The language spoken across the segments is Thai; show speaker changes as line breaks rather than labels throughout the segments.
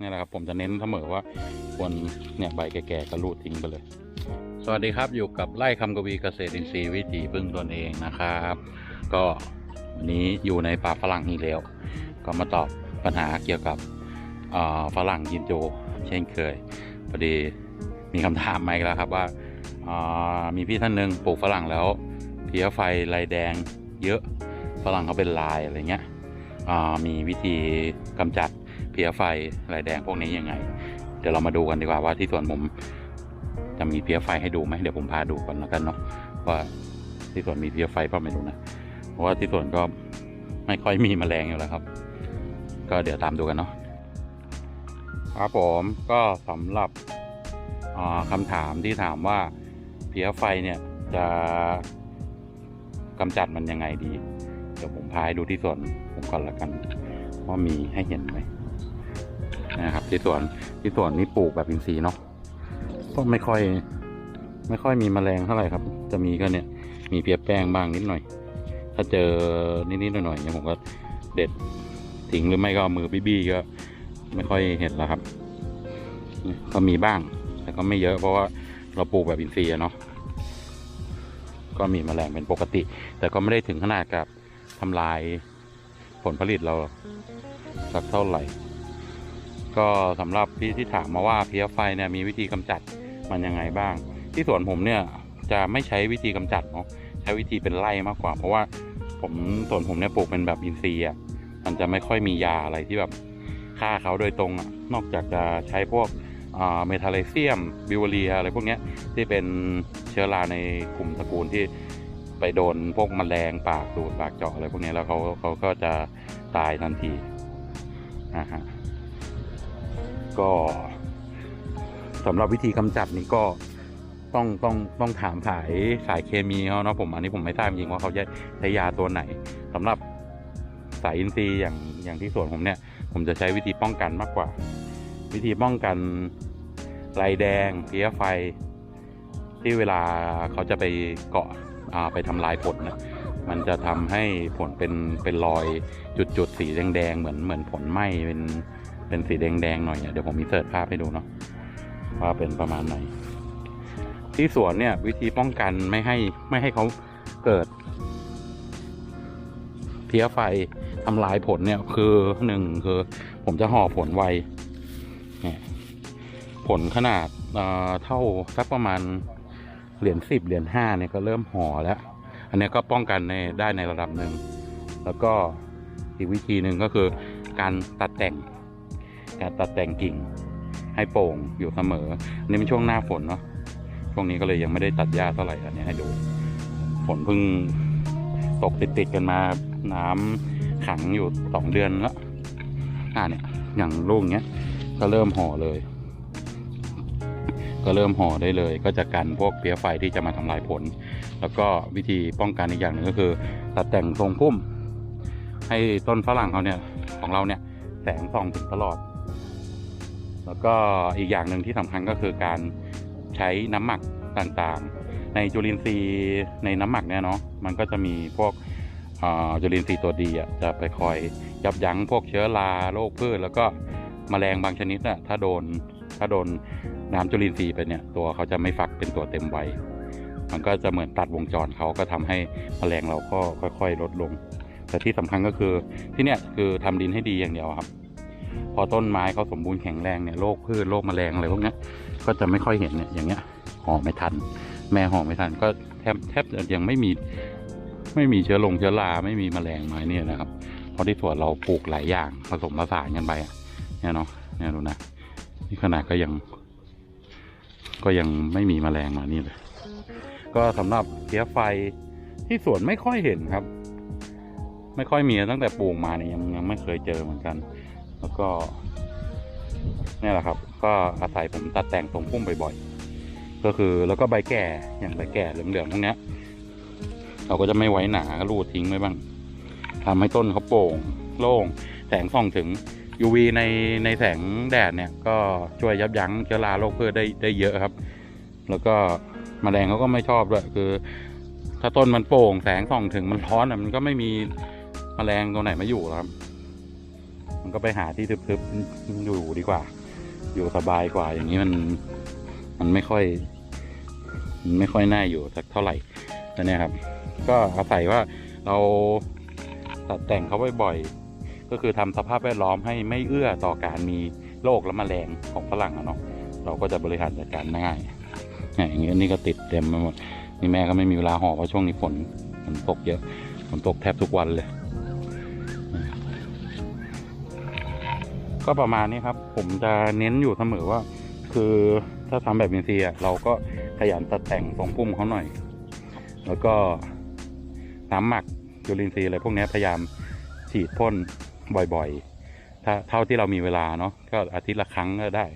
นี่แหละครับผมจะเน้นเสมอว่าควรเนี่ยใบแก่ๆก็รูดทิ้งไปเลย สวัสดีครับอยู่กับไร่คำกวีเกษตรอินทรีย์วิถีพึ่งตนเองนะครับ ก็วันนี้อยู่ในป่าฝรั่งอีกแล้ว ก็มาตอบปัญหาเกี่ยวกับฝรั่งยินโจเช่นเคยพอดีมีคำถามมาอีกแล้วครับว่ามีพี่ท่านหนึ่งปลูกฝรั่งแล้วเพี้ยไฟลายแดงเยอะฝรั่งเขาเป็นลายอะไรเงี้ยมีวิธีกำจัด เพี้ยไฟลายแดงพวกนี้ยังไง เดี๋ยวเรามาดูกันดีกว่าว่าที่สวนผมจะมีเพี้ยไฟให้ดูไหมเดี๋ยวผมพาดูก่อนแล้วกันเนาะว่าที่สวนมีเพี้ยไฟเปล่าไม่รู้นะเพราะว่าที่สวนก็ไม่ค่อยมีแมลงอยู่แล้วครับ ก็เดี๋ยวตามดูกันเนาะครับผมก็สำหรับอ่าคำถามที่ถามว่าเพี้ยไฟเนี่ยจะกำจัดมันยังไงดี เดี๋ยวผมพาให้ดูที่สวนผมก่อนละกันว่ามีให้เห็นไหม นะครับ ที่สวนที่สวนนี่ปลูกแบบอินทรีย์เนาะก็ไม่ค่อย ไม่ค่อยมีแมลงเท่าไหร่ครับ จะมีก็เนี่ยมีเพียแป้งบ้างนิดหน่อย ถ้าเจอนิดๆหน่อยๆเนี่ยผมก็เด็ดทิ้งหรือไม่ก็มือบี้ๆก็ไม่ค่อยเห็นแล้วครับ ก็มีบ้างแต่ก็ไม่เยอะเพราะว่าเราปลูกแบบอินทรีย์เนาะก็มีแมลงเป็นปกติ แต่ก็ไม่ได้ถึงขนาดกับทำลายผลผลิตเราสักเท่าไหร่ ก็สำหรับที่ที่ถามมาว่าเพี้ยไฟเนี่ยมีวิธีกำจัดมันยังไงบ้าง ที่สวนผมเนี่ยจะไม่ใช้วิธีกำจัดเนาะใช้วิธีเป็นไล่มากกว่า เพราะว่าผมสวนผมเนี่ยปลูกเป็นแบบอินทรีย์อะมันจะไม่ค่อยมียาอะไรที่แบบฆ่าเขาโดยตรงอะนอกจากจะใช้พวกเมทาเลเซียมบิวเรียอะไรพวกนี้ที่เป็นเชื้อราในกลุ่มตระกูลที่ไปโดนพวกแมลงปากดูดปากเจาะอะไรพวกนี้แล้วเขาเขาก็จะตายทันทีอ่าฮะ ก็สำหรับวิธีกำจัดนี้ก็ต้องต้องต้องถามสายสายเคมีเขาเนาะผมอันนี้ผมไม่ทราบจริงว่าเขาจะใช้ยาตัวไหนสำหรับสายอินทรีย์อย่างอย่างที่สวนผมเนี่ย ผมจะใช้วิธีป้องกันมากกว่า วิธีป้องกันลายแดงเพลี้ยไฟ ที่เวลาเขาจะไปเกาะอ่าไปทำลายผลนะมันจะทำให้ผลเป็นเป็นรอยจุดจุดๆสีแดงๆเหมือนเหมือนผลไหม้เป็น เป็นสีแดงๆหน่อยเนี่ยเดี๋ยวผมมีเสิร์ชภาพให้ดูเนาะว่าเป็นประมาณไหน ที่สวนเนี่ย วิธีป้องกันไม่ให้ไม่ให้เขาเกิด เพี้ยไฟทำลายผลเนี่ย คือหนึ่งคือ ผมจะห่อผลไวผลขนาดเอ่อเท่าสักประมาณเหรียญสิบเหรียญห้าเนี่ยก็เริ่มห่อแล้ว อันนี้ก็ป้องกันในได้ในระดับหนึ่ง แล้วก็อีกวิธีหนึ่งก็คือการตัดแต่ง การตัดแต่งกิ่งให้โป่งอยู่เสมออันนี้เป็นช่วงหน้าฝนเนาะช่วงนี้ก็เลยยังไม่ได้ตัดหญ้าเท่าไหร่อันนี้ให้ดูฝนเพิ่งตกติดๆกันมาน้ำขังอยู่สองเดือนแล้วอ่าเนี่ยอย่างลูกเนี้ยก็เริ่มห่อเลย ก็เริ่มห่อได้เลย ก็จะกันพวกเพี้ยไฟที่จะมาทำลายผล แล้วก็วิธีป้องกันอีกอย่างหนึ่งก็คือ ตัดแต่งทรงพุ่ม ให้ต้นฝรั่งเขาเนี่ยของเราเนี่ยแสงส่องถึงตลอด แล้วก็อีกอย่างหนึ่งที่สำคัญก็คือการใช้น้ำหมักต่างๆ ในจุลินทรีย์ในน้ำหมักเนี่ยเนาะมันก็จะมีพวกจุลินทรีย์ตัวดีอะจะไปคอยยับยั้งพวกเชื้อราโรคพืช แล้วก็แมลงบางชนิดอะถ้าโดนถ้าโดนน้ำจุลินทรีย์ไปเนี่ยตัวเขาจะไม่ฟักเป็นตัวเต็มวัยมันก็จะเหมือนตัดวงจรเขาก็ทำให้แมลงเราก็ค่อย ๆ ลดลง แต่ที่สำคัญก็คือที่เนี่ยคือทำดินให้ดีอย่างเดียวครับ พอต้นไม้เขาสมบูรณ์แข็งแรงเนี่ยโรคพืชโรคแมลงอะไรพวกนี้ก็จะไม่ค่อยเห็นเนี่ยอย่างเงี้ยห่อไม่ทัน แม่ห่อไม่ทันก็แทบแทบยังไม่มีไม่มีเชื้อลงเชื้อราไม่มีแมลงไม้เนี่ยนะครับ เพราะที่สวนเราปลูกหลายอย่างผสมผสานกันไปอะเนี่ยเนาะเนี่ยดูนะนี่ขนาดก็ยัง ก็ยังไม่มีแมลงมานี่เลยก็สำหรับเพี้ยไฟที่สวนไม่ค่อยเห็นครับ ไม่ค่อยมีตั้งแต่ปลูกมาเนี่ยยังยังไม่เคยเจอเหมือนกัน แล้วก็นี่แหละครับ ก็อาศัยผมตัดแต่งตรงพุ่มบ่อยๆ ก็คือแล้วก็ใบแก่อย่างใบแก่เหลืองๆพวกเนี้ยเราก็จะไม่ไว้หนาก็รูดทิ้งไว้บ้างทำให้ต้นเขาโปร่งโล่งแสงส่องถึง UV ในในแสงแดดเนี่ย ก็ช่วยยับยั้งเชื้อราโรคพืชได้ได้เยอะครับ แล้วก็แมลงเขาก็ไม่ชอบด้วยคือ ถ้าต้นมันโปร่งแสงส่องถึงมันร้อนอะมันก็ไม่มีแมลงตัวไหนมาอยู่ครับ มันก็ไปหาที่ทึบๆอยู่ดีกว่า อยู่สบายกว่า อย่างนี้มันมันไม่ค่อยมันไม่ค่อยน่าอยู่สักเท่าไหร่แล้วเนี่ยครับ ก็อาศัยว่าเราตัดแต่งเขาบ่อยๆก็คือทำสภาพแวดล้อมให้ไม่เอื้อต่อการมีโรคและแมลงของฝรั่งอะเนาะเราก็จะบริหารจัดการง่ายอย่างนี้นนี้ก็ติดเต็มไปหมดนี่แม่ก็ไม่มีเวลาห่อเพราะช่วงนี้ฝนฝนตกเยอะฝนตกแทบทุกวันเลย ก็ประมาณนี้ครับ ผมจะเน้นอยู่เสมอว่า คือถ้าทำแบบอินทรีย์อะเราก็ขยันตัดแต่งทรงพุ่มเขาหน่อย แล้วก็น้ำหมักจุลินทรีย์อะไรพวกนี้พยายามฉีดพ่นบ่อยๆ ถ้าเท่าที่เรามีเวลาเนาะก็อาทิตย์ละครั้งก็ได้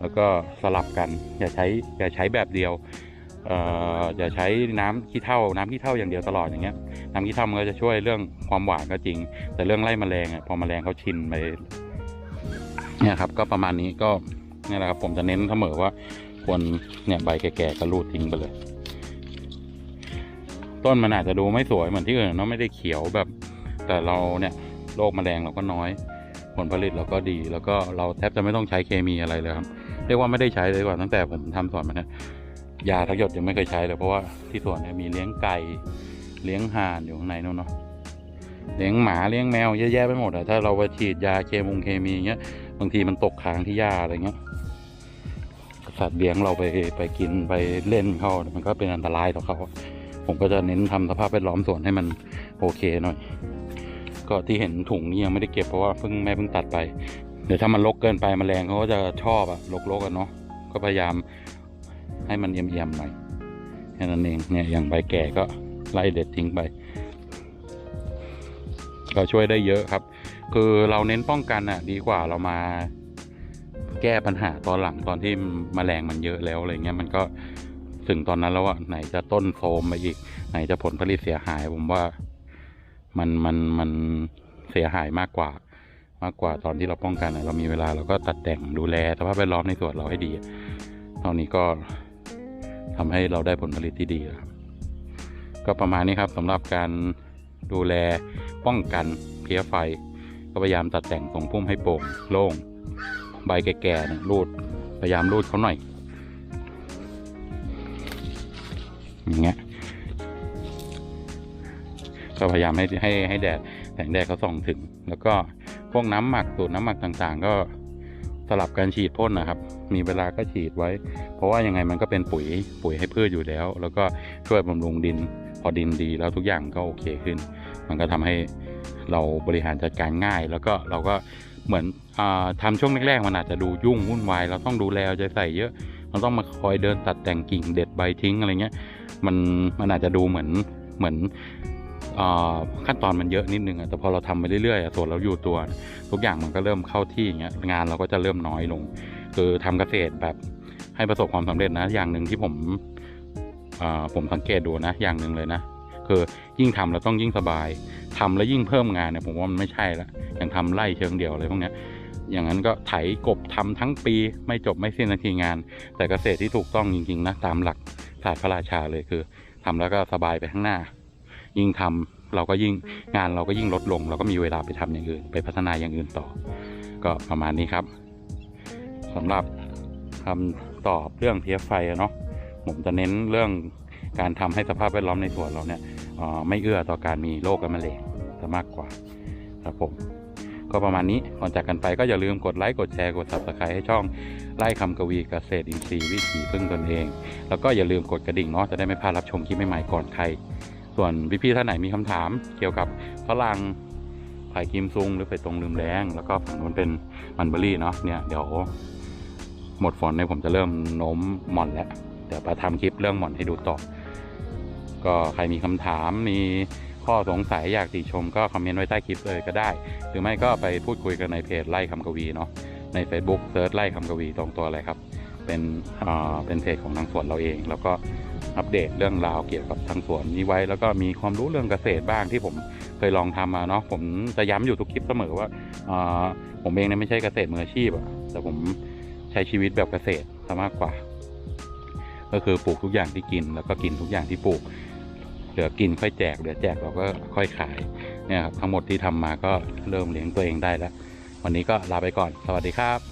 แล้วก็สลับกัน อย่าใช้อย่าใช้แบบเดียวอ่ออย่าใช้น้ำขี้เถ้าน้ำขี้เถ้าอย่างเดียวตลอดอย่างเงี้ย น้ำขี้เถ้ามันก็จะช่วยเรื่องความหวานก็จริง แต่เรื่องไล่แมลงอะพอแมลงเขาชินไป เนี่ยครับก็ประมาณนี้ก็นี่แหละครับผมจะเน้นเสมอว่าควรเนี่ยใบแก่ๆก็รูดทิ้งไปเลย ต้นมันอาจจะดูไม่สวยเหมือนที่อื่นเนาะไม่ได้เขียวแบบ แต่เราเนี่ยโรคแมลงเราก็น้อย ผลผลิตเราก็ดี แล้วก็เราแทบจะไม่ต้องใช้เคมีอะไรเลยครับเรียกว่าไม่ได้ใช้เลยกว่าตั้งแต่ผมทำสวนมาเนี่ยยาทักหยดยังไม่เคยใช้เลยเพราะว่าที่สวนเนี่ยมีเลี้ยงไก่เลี้ยงห่านอยู่ข้างในนู่นเนาะ เลี้ยงหมาเลี้ยงแมวเยอะแยะไปหมดอะถ้าเราไปฉีดยาเคมงเคมีเงี้ยบางทีมันตกค้างที่หญ้าอะไรเงี้ยสัตว์เลี้ยงเราไปไปกินไปเล่นเขามันก็เป็นอันตรายต่อเขาผมก็จะเน้นทำสภาพแวดล้อมสวนให้มันโอเคหน่อย ก็ที่เห็นถุงนี่ยังไม่ได้เก็บเพราะว่าเพิ่งแม่เพิ่งตัดไป เดี๋ยวถ้ามันรกเกินไปมแมลงเขาก็จะชอบอะรกๆกันเนาะก็พยายามให้มันเอี่ยมๆหน่อยแค่นั้นเองเนี่ยอย่างใบแก่ก็ไล่เด็ดทิ้งไป ก็ช่วยได้เยอะครับ คือเราเน้นป้องกันอะ ดีกว่าเรามาแก้ปัญหาตอนหลังตอนที่มแมลงมันเยอะแล้วอะไรเงี้ยมันก็ถึงตอนนั้นแล้วอะไหนจะต้นโทมไปอีก ไหนจะผลผลิตเสียหายผมว่ามันมันมันเสียหายมากกว่า มากกว่าตอนที่เราป้องกันเรามีเวลาเราก็ตัดแต่งดูแลสภาพแวดล้อมในสวนเราให้ดีอะเท่านี้ก็ทำให้เราได้ผลผลิตที่ดีครับ ก็ประมาณนี้ครับสำหรับการดูแล ป้องกันเพลี้ยไฟ ก็พยายามตัดแต่งทรงพุ่มให้โปร่งโล่ง ใบแก่ๆเนี่ยรูดพยายามรูดเขาหน่อย อย่างเงี้ย ก็พยายามให้ให้ให้แดดแสงแดดเขาส่องถึง แล้วก็พวกน้ำหมักสูตรน้ำหมักต่างๆ ก็สลับกันฉีดพ่นนะครับ มีเวลาก็ฉีดไว้ เพราะว่ายังไงมันก็เป็นปุ๋ยปุ๋ยให้พืชอยู่แล้ว แล้วก็ช่วยบำรุงดิน พอดินดีแล้วทุกอย่างก็โอเคขึ้น มันก็ทำให้เราบริหารจัดการง่าย แล้วก็เราก็เหมือนอาทำช่วงแรกๆมันอาจจะดูยุ่งวุ่นวายเราต้องดูแลใจใส่เยอะ มันต้องมาคอยเดินตัดแต่งกิ่งเด็ดใบทิ้งอะไรเงี้ยมันมันอาจจะดูเหมือนเหมือนอขั้นตอนมันเยอะนิดนึงแต่พอเราทำไปเรื่อยๆส่วนเราอยู่ตัว ทุกอย่างมันก็เริ่มเข้าที่อย่างเงี้ยงานเราก็จะเริ่มน้อยลง คือทำเกษตรแบบให้ประสบความสำเร็จนะอย่างหนึ่งที่ผม ผมสังเกตดูนะอย่างหนึ่งเลยนะคือยิ่งทำเราต้องยิ่งสบายทำแล้วยิ่งเพิ่มงานเนี่ยผมว่ามันไม่ใช่ละอย่างทำไร่เชิงเดียวอะไรพวกนี้อย่างนั้นก็ไถกบทำทั้งปีไม่จบไม่สิ้นนาทีงาน แต่เกษตรที่ถูกต้องจริงๆนะตามหลักศาสตร์พระราชาเลยคือทำแล้วก็สบายไปข้างหน้า ยิ่งทำเราก็ยิ่งงานเราก็ยิ่งลดลง เราก็มีเวลาไปทำอย่างอื่น ไปพัฒนาอย่างอื่นต่อ ก็ประมาณนี้ครับสำหรับคำตอบเรื่องเพียไฟเนาะผมจะเน้นเรื่อง การทำให้สภาพแวดล้อมในสวนเราเนี่ยไม่เอื้อต่อการมีโรคและมะเร็งจะมากกว่าครับผมก็ประมาณนี้ก่อนจากกันไปก็อย่าลืมกดไลค์กดแชร์กด subscribe ให้ช่องไล่คำกวีเกษตรอินทรีย์วิถีพึ่งตนเอง แล้วก็อย่าลืมกดกระดิ่งเนาะจะได้ไม่พลาดรับชมคลิปใหม่ๆก่อนใคร ส่วนพี่ๆท่านไหนมีคำถาม เกี่ยวกับฝรั่งไผ่กิมซุงหรือไปตรงลืมแรงแล้วก็ฝั่งนู้นเป็นมันเบอรี่เนาะเนี่ยเดี๋ยวหมดฝนเนี่ยผมจะเริ่มโน้มหม่อนแล้วเดี๋ยวมาทำคลิปเรื่องหม่อนให้ดูต่อ ก็ใครมีคำถามมีข้อสงสัยอยากติชมก็คอมเมนต์ไว้ใต้คลิปเลยก็ได้ หรือไม่ก็ไปพูดคุยกันในเพจไล่คำกวีเนาะใน Facebook เซิร์ชไล่คำกวีตรงตัวอะไรครับ เป็นอ่าเป็นเพจของทางสวนเราเอง แล้วก็อัปเดตเรื่องราวเกี่ยวกับทางสวนนี้ไว้ แล้วก็มีความรู้เรื่องเกษตรบ้างที่ผมเคยลองทำมาเนาะผมจะย้ำอยู่ทุกคลิปเสมอว่าอ่าผมเองเนี่ยไม่ใช่เกษตรมืออาชีพอะแต่ผมใช้ชีวิตแบบเกษตรซะมากกว่า ก็คือปลูกทุกอย่างที่กิน แล้วก็กินทุกอย่างที่ปลูก เหลือกินค่อยแจกเหลือแจกเราก็ค่อยขายเนี่ยครับทั้งหมดที่ทำมาก็เริ่มเลี้ยงตัวเองได้แล้ว วันนี้ก็ลาไปก่อน สวัสดีครับ